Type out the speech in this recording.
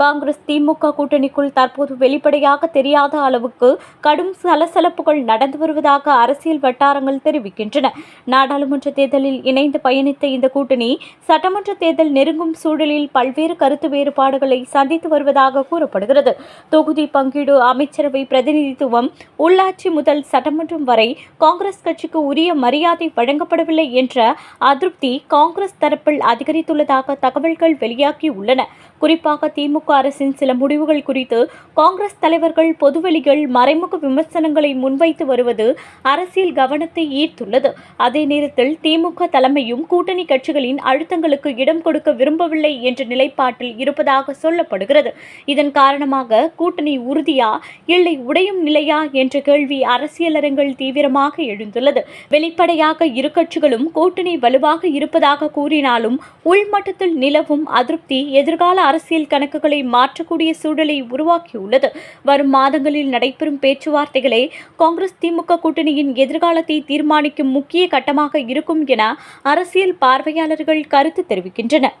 காங்கிரஸ் திமுக கூட்டணிக்குள் தற்போது வெளிப்படையாக தெரியாத அளவுக்கு கடும் சலசலப்புகள் நடந்து வருவதாக அரசியல் வட்டாரங்கள் தெரிவிக்கின்றன. நாடாளுமன்ற தேர்தலில் இணைந்து பயணித்த இந்த கூட்டணி சட்டமன்ற தேர்தல் நெருங்கும் சூழலில் பல்வேறு கருத்து வேறுபாடுகளை சந்தித்து வருவதாக கூறப்படுகிறது. தொகுதி பங்கீடு அமைச்சரவை பிரதிநிதித்துவம் உள்ளாட்சி முதல் சட்டமன்றம் வரை காங்கிரஸ் கட்சிக்கு உரிய மரியாதை வழங்கப்படவில்லை என்ற அதிருப்தி காங்கிரஸ் தரப்பில் அதிகரித்துள்ளதாக தகவல்கள் வெளியாகியுள்ளன. குறிப்பாக திமுக அரசின் சில முடிவுகள் குறித்து காங்கிரஸ் தலைவர்கள் பொதுவெளிகள் மறைமுக விமர்சனங்களை முன்வைத்து வருவது அரசியல் கவனத்தை ஈர்த்துள்ளது. அதே நேரத்தில் திமுக தலைமையும் கூட்டணி கட்சிகளின் அழுத்தங்களுக்கு இடம் கொடுக்க விரும்பவில்லை என்ற நிலைப்பாட்டில் இருப்பதாக சொல்லப்படுகிறது. இதன் காரணமாக கூட்டணி உறுதியா இல்லை உடையும் நிலையா என்ற கேள்வி அரசியலரங்கில் தீவிரமாக எழுந்துள்ளது. வெளிப்படையாக இரு கட்சிகளும் கூட்டணி வலுவாக இருப்பதாக கூறினாலும் உள்மட்டத்தில் நிலவும் அதிருப்தி எதிர்கால அரசியல் கணக்குகளை மாற்றக்கூடிய சூழலை உருவாக்கியுள்ளது. வரும் மாதங்களில் நடைபெறும் பேச்சுவார்த்தைகளே காங்கிரஸ் திமுக கூட்டணியின் எதிர்காலத்தை தீர்மானிக்கும் முக்கிய கட்டமாக இருக்கும் என அரசியல் பார்வையாளர்கள் கருத்து தெரிவிக்கின்றனர்.